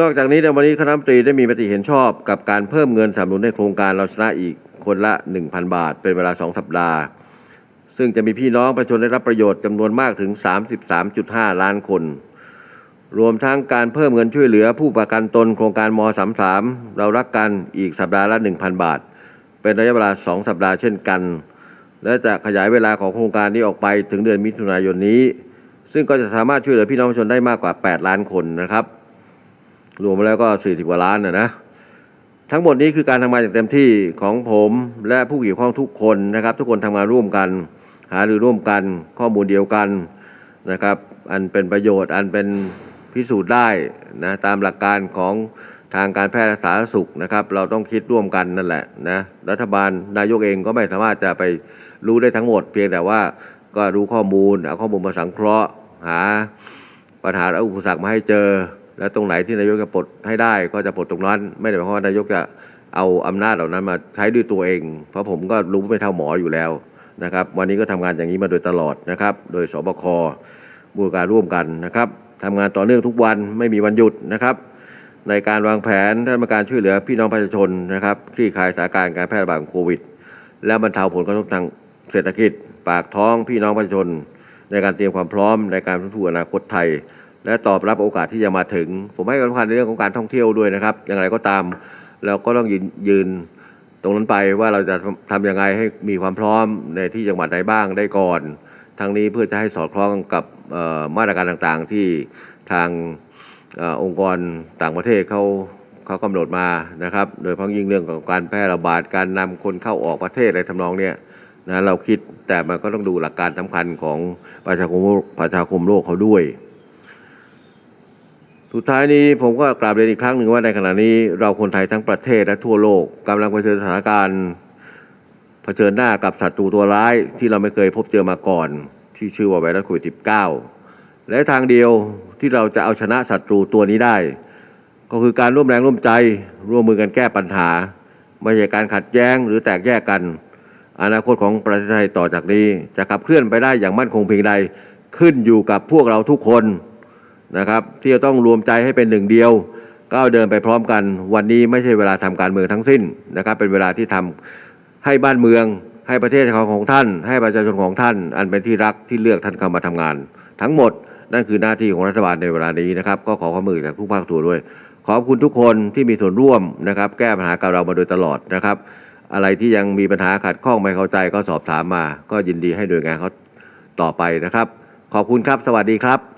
นอกจากนี้ในวันนี้คณะรัฐมนตรีได้มีมติเห็นชอบกับการเพิ่มเงินสนับสนุนในโครงการเราชนะอีกคนละ 1,000 บาท เป็นเวลา 2 สัปดาห์ ซึ่งจะมีพี่น้องประชาชนได้รับประโยชน์จำนวนมากถึง 33.5 ล้านคน รวมทั้งการเพิ่มเงินช่วยเหลือผู้ประกันตนโครงการม 33 เรารักกันอีกสัปดาห์ละ 1,000 บาท เป็นระยะเวลา 2 สัปดาห์เช่นกัน และจะขยายเวลาของโครงการนี้ออกไปถึงเดือนมิถุนายนนี้ ซึ่งก็จะสามารถช่วยเหลือพี่น้องประชาชนได้มากกว่า 8 ล้านคนนะครับ รวมแล้วก็40กว่าล้านนะนะทั้งหมดนี้คือการทำงานอย่างเต็มที่ของผมและผู้เกี่ยวข้องทุกคนนะครับ ทุกคนทำงานร่วมกัน หาหรือร่วมกันข้อมูลเดียวกันนะครับ อันเป็นประโยชน์อันเป็นพิสูจน์ได้นะตามหลักการของทางการแพทย์สาธารณสุขนะครับ เราต้องคิดร่วมกันนั่นแหละนะรัฐบาลนายกเองก็ไม่สามารถจะไปรู้ได้ทั้งหมด เพียงแต่ว่าก็รู้ข้อมูลเอาข้อมูลมาสังเคราะห์ หาปัญหาและอุปสรรคมาให้เจอ และตรงไหนที่นายกจะปลดให้ได้ก็จะปลดตรงนั้น ไม่ได้หมายความว่านายกจะเอาอำนาจเหล่านั้นมาใช้ด้วยตัวเอง เพราะผมก็รู้ไม่เท่าหมออยู่แล้วนะครับ วันนี้ก็ทำงานอย่างนี้มาโดยตลอดนะครับ โดยสบคบูรการร่วมกันนะครับทำงานต่อเนื่องทุกวันไม่มีวันหยุดนะครับ ในการวางแผนและมาการช่วยเหลือพี่น้องประชาชนนะครับคลี่คลายสถานการณ์การแพร่ระบาดของโควิด และบรรเทาผลกระทบทางเศรษฐกิจ ปากท้องพี่น้องประชาชน ในการเตรียมความพร้อมในการฟื้นฟูอนาคตไทย และตอบรับโอกาสที่จะมาถึง ผมให้ความสำคัญในเรื่องของการท่องเที่ยวด้วยนะครับ อย่างไรก็ตามเราก็ต้องยืนยืนตรงนั้นไปว่าเราจะทำยังไงให้มีความพร้อมในที่จังหวัดใดบ้างได้ก่อนทั้งนี้เพื่อจะให้สอดคล้องกับมาตรการต่างๆที่ทางอองค์กรต่างประเทศเขาเขากำหนดมานะครับ โดยเฉพาะยิ่งเรื่องของการแพร่ระบาดการนำคนเข้าออกประเทศอะไรทำนองเนี้ยนะเราคิดแต่มันก็ต้องดูหลักการสำคัญของประชาคมประชาคมโลกเขาด้วย สุดท้ายนี้ผมก็กราบเรียนอีกครั้งหนึ่งว่าในขณะนี้เราคนไทยทั้งประเทศและทั่วโลกกำลังเผชิญสถานการณ์เผชิญหน้ากับศัตรูตัวร้ายที่เราไม่เคยพบเจอมาก่อน ที่ชื่อว่าไวรัสโควิด -19 และทางเดียวที่เราจะเอาชนะศัตรูตัวนี้ได้ ก็คือการร่วมแรงร่วมใจ ร่วมมือกันแก้ปัญหา ไม่ใช่การขัดแย้งหรือแตกแยกกัน อนาคตของประเทศไทยต่อจากนี้ จะขับเคลื่อนไปได้อย่างมั่นคงเพียงใดขึ้นอยู่กับพวกเราทุกคน นะครับ ที่จะต้องรวมใจให้เป็นหนึ่งเดียวก้าวเดินไปพร้อมกัน วันนี้ไม่ใช่เวลาทำการเมืองทั้งสิ้นนะครับ เป็นเวลาที่ทำให้บ้านเมือง ให้ประเทศของของท่าน ให้ประชาชนของท่าน อันเป็นที่รักที่เลือกท่านเข้ามาทำงาน ทั้งหมดนั่นคือหน้าที่ของรัฐบาลในเวลานี้นะครับ ก็ขอความมือจากทุกภาคส่วนด้วย ขอบคุณทุกคนที่มีส่วนร่วมนะครับ แก้ปัญหากับเรามาโดยตลอดนะครับ อะไรที่ยังมีปัญหาขัดข้องไม่เข้าใจก็สอบถามมา ก็ยินดีให้หน่วยงานเขาต่อไปนะครับ ขอบคุณครับ สวัสดีครับ